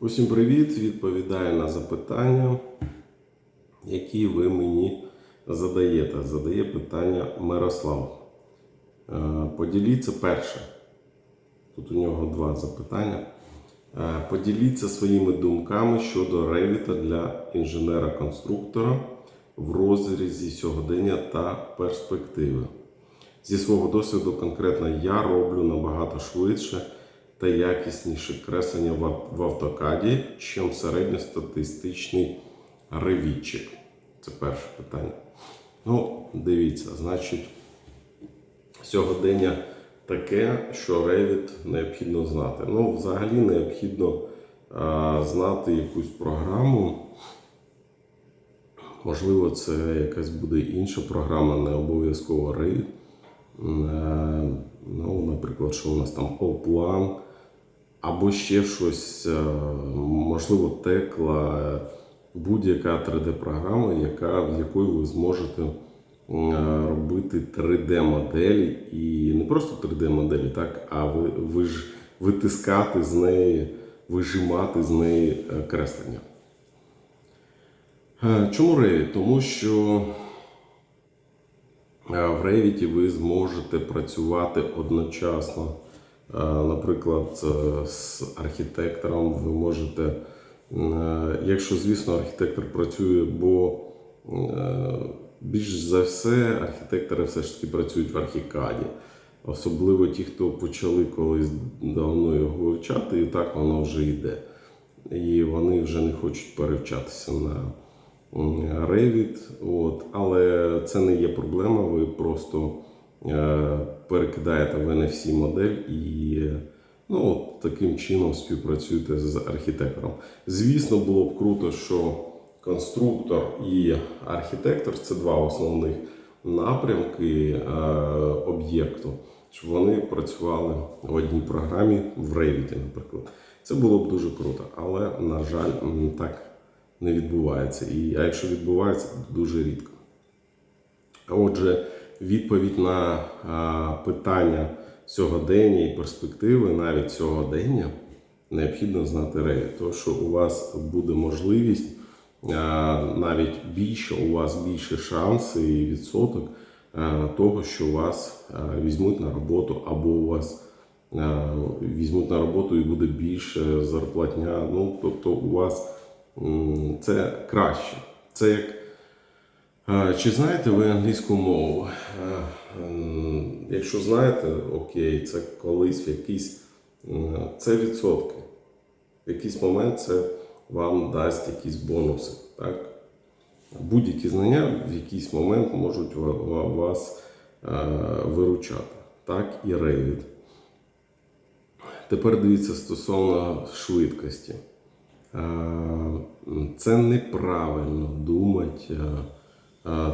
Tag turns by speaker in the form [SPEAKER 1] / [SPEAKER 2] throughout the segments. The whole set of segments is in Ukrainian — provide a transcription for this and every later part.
[SPEAKER 1] Усім привіт! Відповідаю на запитання, які ви мені задаєте. Задає питання Мирослав. Е, Поділіться перше. Тут у нього два запитання. Е, Поділіться своїми думками щодо ревіта для інженера-конструктора в розрізі сьогодення та перспективи. Зі свого досвіду конкретно я роблю набагато швидше та якісніше креслення в автокаді, чим середньостатистичний ревітчик. Це перше питання. Ну, дивіться, значить, сьогодення таке, що Revit необхідно знати. Ну, взагалі необхідно а, знати якусь програму. Можливо, це якась буде інша програма, не обов'язково Revit. Е, Ну, наприклад, що у нас там Allplan, або ще щось, е, можливо, текла, будь-яка 3D-програма, яка, в якої ви зможете е, робити 3D-моделі. І не просто 3D-моделі, так, а ви, ви ж витискати з неї, вижимати з неї е, креслення. Чому Revit? Тому що в Revit ви зможете працювати одночасно. Е, Наприклад, е, з архітектором ви можете, е, якщо, звісно, архітектор працює, бо більш за все архітектори все ж таки працюють в архікаді. Особливо ті, хто почали колись давно його вивчати, і так воно вже йде. І вони вже не хочуть перевчатися на Revit. От. Але це не є проблема. Ви просто перекидаєте в NFC модель і ну, таким чином співпрацюєте з архітектором. Звісно, було б круто, що конструктор і архітектор це два основних напрямки е, об'єкту, щоб вони працювали в одній програмі в Revit, наприклад. Це було б дуже круто, але, на жаль, так не відбувається. І, а якщо відбувається, то дуже рідко. Отже, відповідь на питання сьогодення і перспективи навіть сьогодення необхідно знати Revit. Тому що у вас буде можливість навіть більше, у вас більше шанси і відсоток того, що вас візьмуть на роботу, або у вас візьмуть на роботу і буде більше зарплатня. Ну, тобто у вас це краще. Це як Чи знаєте ви англійську мову? Якщо знаєте, окей, це колись в якийсь це відсотки. В якийсь момент це вам дасть якісь бонуси. Так? Будь-які знання в якийсь момент можуть ва- ва- вас виручати. Так і Revit. Тепер дивіться стосовно швидкості. Це неправильно думати,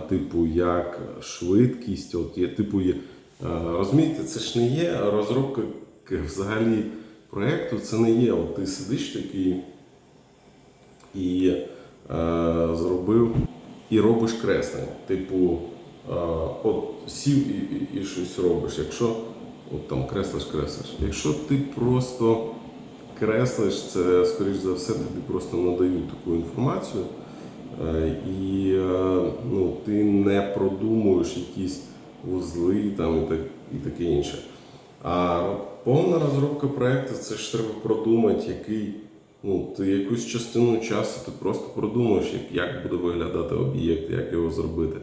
[SPEAKER 1] типу, як швидкість, от є, типу, є, розумієте, це ж не є розробка взагалі проєкту, це не є. От ти сидиш такий і е, зробив і робиш креслення. Типу, е, от сів і, і, і щось робиш. Якщо от там креслиш, креслиш. Якщо ти просто креслиш, це, скоріш за все, тобі просто надають таку інформацію. Е, І е, ну, ти не продумуєш якісь вузли там, і, так, і таке інше. А повна розробка проєкту це ж треба продумати, який, ну, ти якусь частину часу ти просто продумуєш, як, як буде виглядати об'єкт, як його зробити.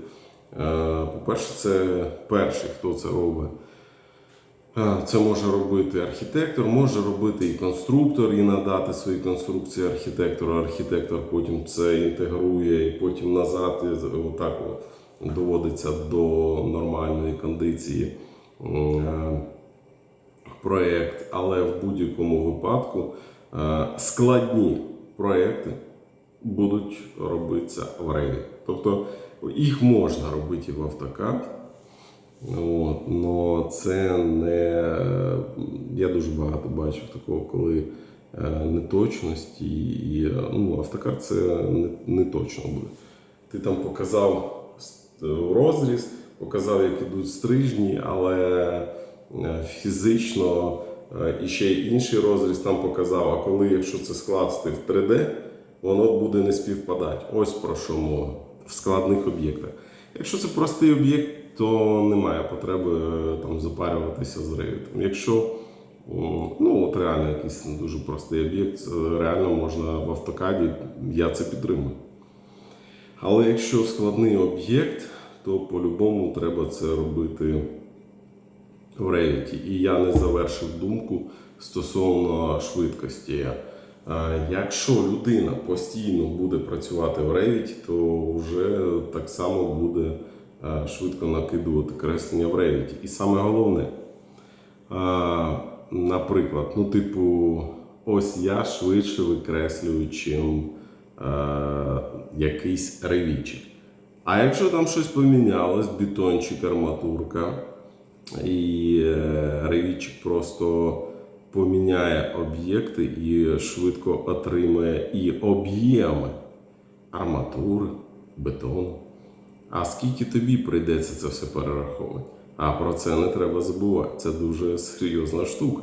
[SPEAKER 1] Е, По-перше, це перший, хто це робить. Е, Це може робити архітектор, може робити і конструктор, і надати свої конструкції архітектору. Архітектор потім це інтегрує і потім назад отак доводиться до нормальної кондиції е, проєкт. Але в будь-якому випадку е, складні проєкти будуть робитися в Revit. Тобто їх можна робити в AutoCAD, От, но це не. Я дуже багато бачив такого, коли е, неточності і е, ну, автокар це не, не точно буде. Ти там показав розріз, показав, як ідуть стрижні, але е, фізично і ще інший розріз там показав. А коли, якщо це скласти в 3D, воно буде не співпадати. Ось про що мова в складних об'єктах. Якщо це простий об'єкт, то немає потреби е, там запарюватися з ревітом. Якщо ну, от реально якийсь не дуже простий об'єкт, е, реально можна в автокаді, я це підтримую. Але якщо складний об'єкт, то по-любому треба це робити в Revit. І я не завершив думку стосовно швидкості. Е, Якщо людина постійно буде працювати в Revit, то вже так само буде швидко накидувати креслення в Revit. І саме головне, е, наприклад, ну, типу, ось я швидше викреслюю, чим е, якийсь ревічик. А якщо там щось помінялось, бетончик, арматурка, і е, ревічик просто поміняє об'єкти і швидко отримає і об'єми арматури, бетону. А скільки тобі прийдеться це все перераховувати? А про це не треба забувати. Це дуже серйозна штука.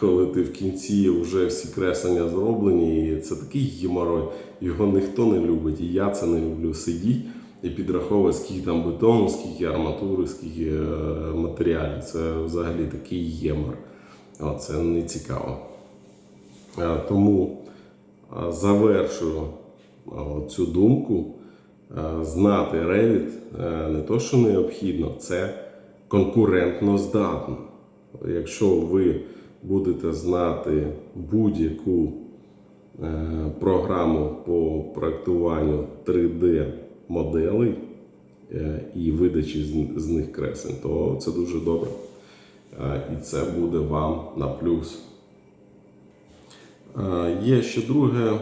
[SPEAKER 1] Коли ти в кінці вже всі креслення зроблені, і це такий геморой, його ніхто не любить, і я це не люблю сидіти і підраховувати, скільки там бетону, скільки арматури, скільки е, матеріалів. Це взагалі такий гемор. Це не цікаво. Е, Тому е, завершую цю думку. Е, Знати Revit е, не то, що необхідно, це конкурентно здатно. Якщо ви будете знати будь-яку е, програму по проектуванню 3D моделей е, і видачі з- них кресень, то це дуже добре. І це буде вам на плюс. Е, Є ще друге е,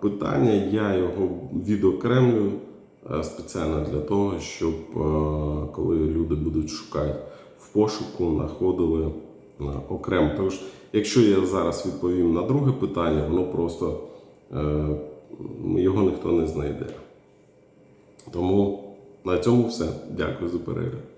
[SPEAKER 1] питання. Я його відокремлюю е, спеціально для того, щоб коли люди будуть шукати в пошуку, знаходили окремо. Тож, якщо я зараз відповім на друге питання, воно просто його ніхто не знайде. Тому на цьому все. Дякую за перегляд.